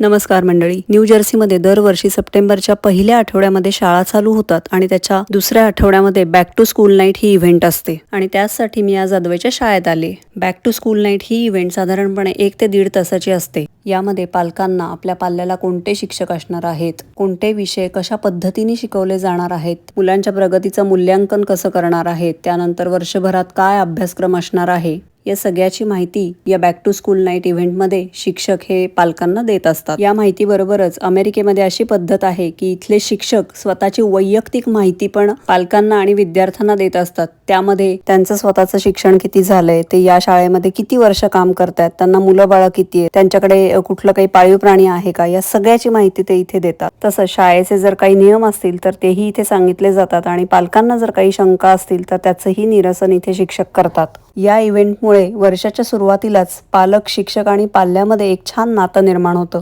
नमस्कार मंडळी. न्यू जर्सीमध्ये दरवर्षी सप्टेंबरच्या पहिल्या आठवड्यामध्ये शाळा चालू होतात आणि त्याच्या दुसऱ्या आठवड्यामध्ये बॅक टू स्कूल नाईट ही इव्हेंट असते. आणि त्याचसाठी मी आज अद्वैच्या शाळेत आले. बॅक टू स्कूल नाईट ही इव्हेंट साधारणपणे एक ते दीड तासाची असते. यामध्ये पालकांना आपल्या पाल्याला कोणते शिक्षक असणार आहेत कोणते विषय कशा पद्धतीने शिकवले जाणार आहेत मुलांच्या प्रगतीचं मूल्यांकन कसं करणार आहेत त्यानंतर वर्षभरात काय अभ्यासक्रम असणार आहे या सगळ्याची माहिती या बॅक टू स्कूल नाईट इव्हेंटमध्ये शिक्षक हे पालकांना देत असतात. या माहितीबरोबरच अमेरिकेमध्ये अशी पद्धत आहे की इथले शिक्षक स्वतःची वैयक्तिक माहिती पण पालकांना आणि विद्यार्थ्यांना देत असतात. त्यामध्ये त्यांचं स्वतःचं शिक्षण किती झालंय ते या शाळेमध्ये किती वर्ष काम करतायत त्यांना मुलं बाळं किती आहे त्यांच्याकडे कुठलं काही पाळीव प्राणी आहे का या सगळ्याची माहिती ते इथे देतात. तसं शाळेचे जर काही नियम असतील तर तेही इथे सांगितले जातात आणि पालकांना जर काही शंका असतील तर त्याचंही निरसन इथे शिक्षक करतात. या इव्हेंटमुळे वर्षाच्या सुरुवातीलाच पालक शिक्षक आणि पाल्यामध्ये एक छान नातं निर्माण होतं.